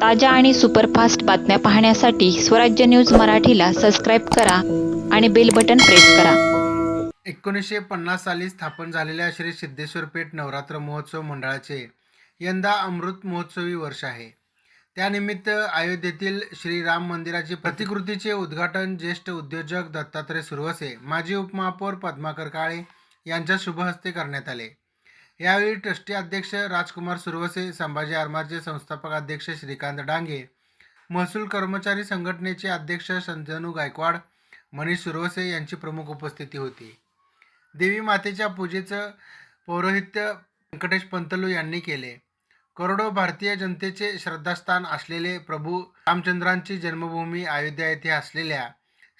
ताज्या आणि सुपरफास्ट बातम्या पाहण्यासाठी स्वराज्य न्यूज मराठीला सबस्क्राईब करा आणि बेल बटन प्रेस करा. एकोणीसशे पन्नास साली स्थापन झालेल्या श्री सिद्धेश्वर पेठ नवरात्र महोत्सव मंडळाचे यंदा अमृत महोत्सवी वर्ष आहे. त्यानिमित्त अयोध्येतील श्रीराम मंदिराची प्रतिकृतीचे उद्घाटन ज्येष्ठ उद्योजक दत्तात्रय सुरवसे माजी उपमहापौर पद्माकर काळे यांच्या शुभहस्ते करण्यात आले. यावेळी ट्रस्टी अध्यक्ष राजकुमार सुरवसे संभाजी आरमारचे संस्थापक अध्यक्ष श्रीकांत डांगे महसूल कर्मचारी संघटनेचे अध्यक्ष संजनू गायकवाड मनीष सुरवसे यांची प्रमुख उपस्थिती होती. देवी मातेच्या पूजेचं पौरोहित्य व्यंकटेश पंतलू यांनी केले. करोडो भारतीय जनतेचे श्रद्धास्थान असलेले प्रभू रामचंद्रांची जन्मभूमी अयोध्या येथे असलेल्या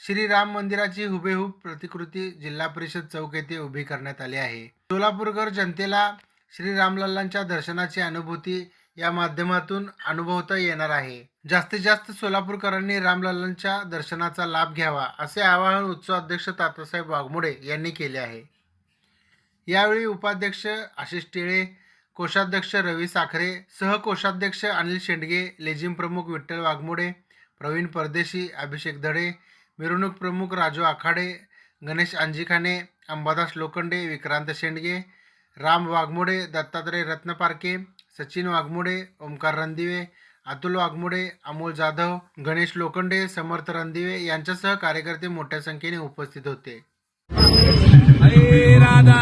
श्रीराम मंदिराची हुबेहूब प्रतिकृती जिल्हा परिषद चौक येथे उभी करण्यात आली आहे. सोलापूरकर जनतेला श्री रामलल्लांच्या दर्शनाची अनुभूती या माध्यमातून अनुभवता येणार आहे. जास्तीत जास्त सोलापूरकरांनी रामलल्लांच्या दर्शनाचा लाभ घ्यावा असे आवाहन उत्सव अध्यक्ष तातासाहेब वाघमोडे यांनी केले आहे. यावेळी उपाध्यक्ष आशिष टिळे कोषाध्यक्ष रवी साखरे सहकोषाध्यक्ष अनिल शेंडगे लेझिम प्रमुख विठ्ठल वाघमोडे प्रवीण परदेशी अभिषेक धडे मिरवणूक प्रमुख राजू आखाडे गणेश अंजिखाने अंबादास लोखंडे विक्रांत शेंडगे राम वाघमोडे दत्तात्रय रत्नपारके सचिन वाघमोडे ओमकार रणदिवे अतुल वाघमोडे अमोल जाधव गणेश लोखंडे समर्थ रणदिवे यांच्यासह कार्यकर्ते मोठ्या संख्येने उपस्थित होते. राधा